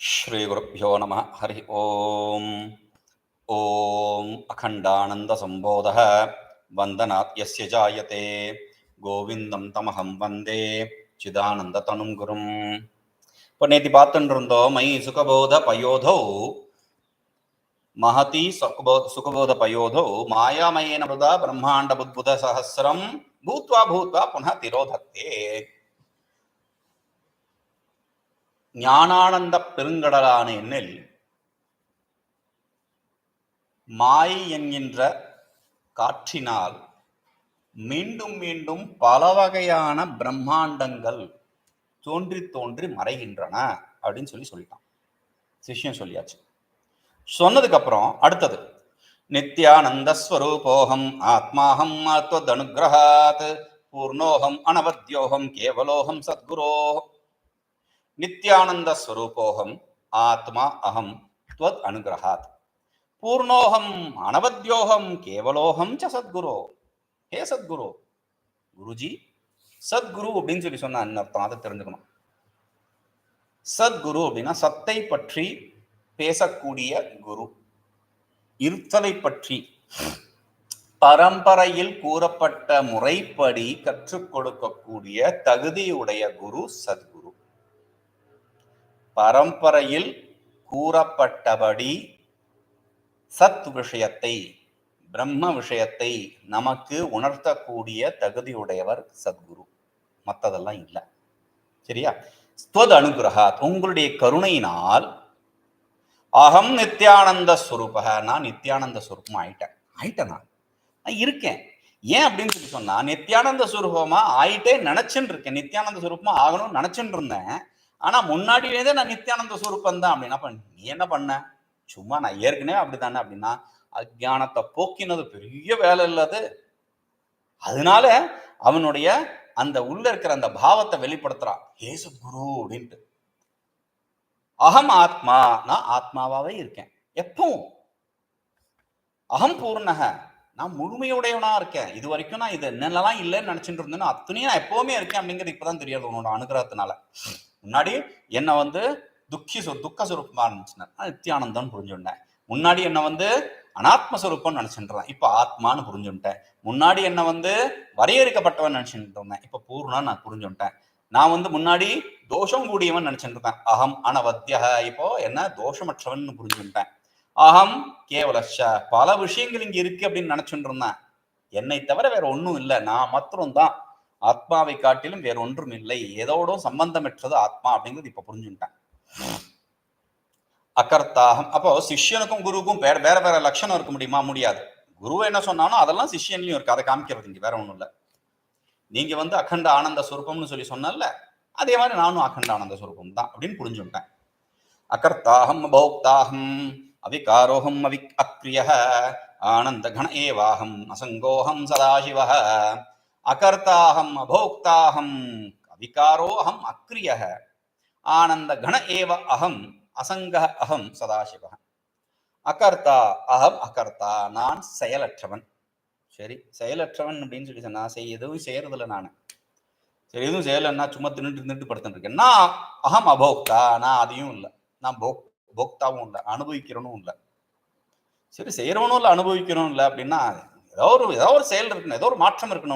ஸ்ரீகுருப்போ நம ஹரி ஓம். ஓம் அகண்டானந்தசம்போத வந்தனாத்யஸ்ய ஜாயத்தே கோவிந்தம் தமஹம் வந்தே. சிதானந்ததனும் குரும். இப்போ நேற்று பார்த்துட்டு இருந்தோம் மை சுகபோத பயோதௌ. மகதி சுகபோத பயோதோ. மாயாமயேன பிரதா பிரம்மாண்ட புத்புத சகசிரம் பூத்வா பூத்வா புனः திரோதத்தே ஞானானந்த பெருங்கடலான எண்ணில் மாயை என்கின்ற காற்றினால் மீண்டும் மீண்டும் பல வகையான பிரம்மாண்டங்கள் தோன்றி தோன்றி மறைகின்றன அப்படின்னு சொல்லி சொல்லிட்டான். சிஷ்யம் சொல்லியாச்சு. சொன்னதுக்கு அப்புறம் அடுத்தது நித்யானந்த ஸ்வரூபோகம் ஆத்மாஹம் ஆத்வதனுகிரகாத் பூர்ணோகம் அனவத்யோகம் கேவலோகம் சத்குரோகம் நித்யானந்த ஸ்வரூபோகம் ஆத்மா அகம் துவத் அனுகிரகாத். பூர்ணோகம் அனவத்யோகம் கேவலோகம் ச சத்குரு. ஹே சத்குரு. குருஜி சத்குரு அப்படின்னு சொல்லி சொன்ன அர்த்தம்? அதை தெரிஞ்சுக்கணும். சத்குரு அப்படின்னா சத்தை பற்றி பேசக்கூடிய குரு. இருத்தலை பற்றி. பரம்பரையில் கூறப்பட்ட முறைப்படி கற்றுக் கொடுக்கக்கூடிய தகுதியுடைய குரு சத்குரு. பரம்பரையில் கூறப்பட்டபடி சத் விஷயத்தை பிரம்ம விஷயத்தை நமக்கு உணர்த்தக்கூடிய தகுதியுடையவர் சத்குரு. மற்றதெல்லாம் இல்லை. சரியா? ஸ்துவத் அனுகிரகாத் உங்களுடைய கருணையினால் அகம் நித்யானந்த ஸ்வரூபக நான் நித்யானந்த ஸ்வரூபம் ஆயிட்டேன். ஆயிட்டேன்? நான் நான் இருக்கேன். ஏன் அப்படின்னு சொல்லி சொன்னா நித்யானந்த சுரூபமா ஆயிட்டே நினைச்சுன்னு இருக்கேன். நித்யானந்த சுரூபமா ஆகணும்னு நினைச்சுட்டு இருந்தேன். ஆனா முன்னாடியிலேருந்தே நான் நித்யானந்த சுரூபம் தான். அப்படின்னா அப்ப நீ என்ன பண்ண? சும்மா நான் ஏற்கனவே அப்படித்தானே அப்படின்னா அஜானத்தை போக்கினது பெரிய வேலை இல்லாது அதனால அவனுடைய அந்த உள்ள இருக்கிற அந்த பாவத்தை வெளிப்படுத்துறான் ஏசு குரு அப்படின்ட்டு. அகம் ஆத்மா நான் ஆத்மாவாவே இருக்கேன். எப்பவும். அகம் பூர்ணக நான் முழுமையுடையவனா இருக்கேன். இது வரைக்கும் நான் இது என்னென்னலாம் இல்லைன்னு நினைச்சிட்டு இருந்தேன்னு அத்தனையும் நான் எப்பவுமே இருக்கேன் அப்படிங்கிறது இப்பதான் தெரியாது உன்னோட அனுகிரகத்தினால. முன்னாடி என்னை வந்து துக்கி துக்க சுரூபமா இருந்துச்சுன்னா நித்தியானந்தம் புரிஞ்சுட்டேன் முன்னாடி என்னை வந்து அனாத்மஸ்வரூப்பம் நினைச்சுட்டு இப்போ ஆத்மான்னு புரிஞ்சுட்டேன் முன்னாடி என்னை வந்து வரையறுக்கப்பட்டவன் நினைச்சுட்டு இருந்தேன் இப்போ பூர்ணா நான் புரிஞ்சுட்டேன் நான் வந்து முன்னாடி தோஷம் கூடியவன் நினைச்சுட்டு இருந்தேன் அகம் அனவத்தியக இப்போ என்ன? தோஷமற்றவன் புரிஞ்சுட்டேன் அகம் கேவலஷ பல விஷயங்கள் இங்க இருக்கு அப்படின்னு நினைச்சுட்டு இருந்தேன் என்னை தவிர வேற ஒன்றும் இல்லை. நான் மாத்திரம் தான் ஆத்மாவை காட்டிலும் வேற ஒன்றும் இல்லை. ஏதோடும் சம்பந்தமற்றது ஆத்மா அப்படிங்கிறது இப்ப புரிஞ்சுட்டேன் அகர்த்தாகம். அப்போ சிஷ்யனுக்கும் குருவுக்கும் வேற வேற வேற லட்சணம் இருக்க முடியுமா? முடியாது. குரு என்ன சொன்னாலும் அதெல்லாம் சிஷ்யன்லயும் இருக்கு. அதை காமிக்கிறது இங்க வேற ஒண்ணும் இல்ல. நீங்க வந்து அகண்ட ஆனந்த சுரூபம்னு சொல்லி சொன்னல அதே மாதிரி நானும் அகண்ட ஆனந்த சுரூபம் தான் அப்படின்னு புரிஞ்சுட்டேன் அகர்த்தாகம் பௌக்தாகம் அவிகாரோகம் அவி அக்ரிய ஆனந்த கண ஏவாகம் அசங்கோகம் சதாசிவ அகர்த்தாகம் அபோக்தாகம் அவிகாரோகம் அக்ரிய ஆனந்த கண ஏவ அகம் அசங்க அகம் சதாசிவ அகர்த்தா அகம் அகர்த்தா நான் செயலற்றவன். சரி செயலற்றவன் அப்படின்னு சொல்லி சொன்னா செய் எதுவும் செய்யறதில்ல நான். சரி எதுவும் செய்யலைன்னா சும்மா தின்னுட்டு தின்னுட்டு படுத்துட்டு இருக்கேன். நான் அகம் அபோக்தா நான் அதையும் இல்லை. நான் போக் போக்தாவும் இல்லை அனுபவிக்கிறனும் இல்லை. சரி செய்யறவனும் இல்லை அனுபவிக்கிறவனும் இல்லை அப்படின்னா ஏதோ ஒரு ஏதோ ஒரு செயல் இருக்கணும் ஏதோ ஒரு மாற்றம் இருக்கணும்.